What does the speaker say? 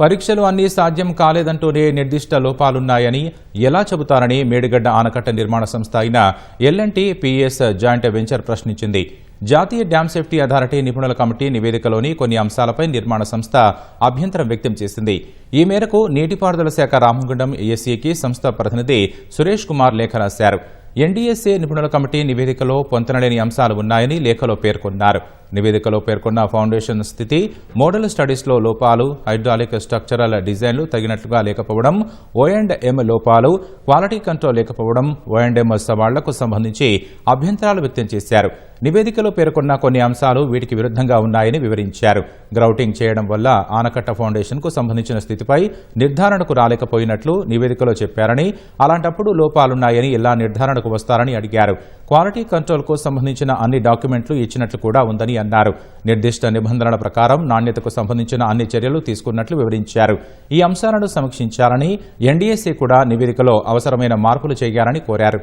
పరీక్షలు అన్నీ సాధ్యం కాలేదంటూనే నిర్దిష్ట లోపాలున్నాయని ఎలా చెబుతారని మేడిగడ్డ ఆనకట్ట నిర్మాణ సంస్థ అయిన ఎల్ఎన్టీ పీఎస్ జాయింట్ వెంచర్ ప్రశ్నించింది. జాతీయ డ్యామ్ సేఫ్టీ అథారిటీ నిపుణుల కమిటీ నివేదికలోని కొన్ని అంశాలపై నిర్మాణ సంస్థ అభ్యంతరం వ్యక్తం చేసింది. ఈ మేరకు నీటిపారుదల శాఖ రామగుండం ఏఎస్సీకి సంస్థ ప్రతినిధి సురేష్ కుమార్ లేఖ రాశారు. ఎన్డీఎస్ఏ నిపుణుల కమిటీ నివేదికలో పొంతనలేని అంశాలు ఉన్నాయని లేఖలో పేర్కొన్నారు. నివేదికలో పేర్కొన్న ఫౌండేషన్ స్థితి మోడల్ స్టడీస్లో లోపాలు హైడ్రాలిక్ స్ట్రక్చరల్ డిజైన్లు తగినట్లుగా లేకపోవడం ఓ అండ్ ఎం లోపాలు క్వాలిటీ కంట్రోల్ లేకపోవడం ఓ అండ్ ఎం సవాళ్ళకు సంబంధించి అభ్యంతరాలు వ్యక్తం చేశారు. నివేదికలో పేర్కొన్న కొన్ని అంశాలు వీటికి విరుద్ధంగా ఉన్నాయని వివరించారు. గ్రౌటింగ్ చేయడం వల్ల ఆనకట్ట ఫౌండేషన్కు సంబంధించిన స్థితిపై నిర్ధారణకు రాలేకపోయినట్లు నివేదికలో చెప్పారని అలాంటప్పుడు లోపాలున్నాయని ఎలా నిర్ధారణకు వస్తారని అడిగారు. క్వాలిటీ కంట్రోల్కు సంబంధించిన అన్ని డాక్యుమెంట్లు ఇచ్చినట్లు కూడా ఉందని అన్నారు. నిర్దిష్ట నిబంధనల ప్రకారం నాణ్యతకు సంబంధించిన అన్ని చర్యలు తీసుకున్నట్లు వివరించారు. ఈ అంశాలను సమీక్షించాలని ఎన్డీఎస్సీ కూడా నివేదికలో అవసరమైన మార్పులు చేయాలని కోరారు.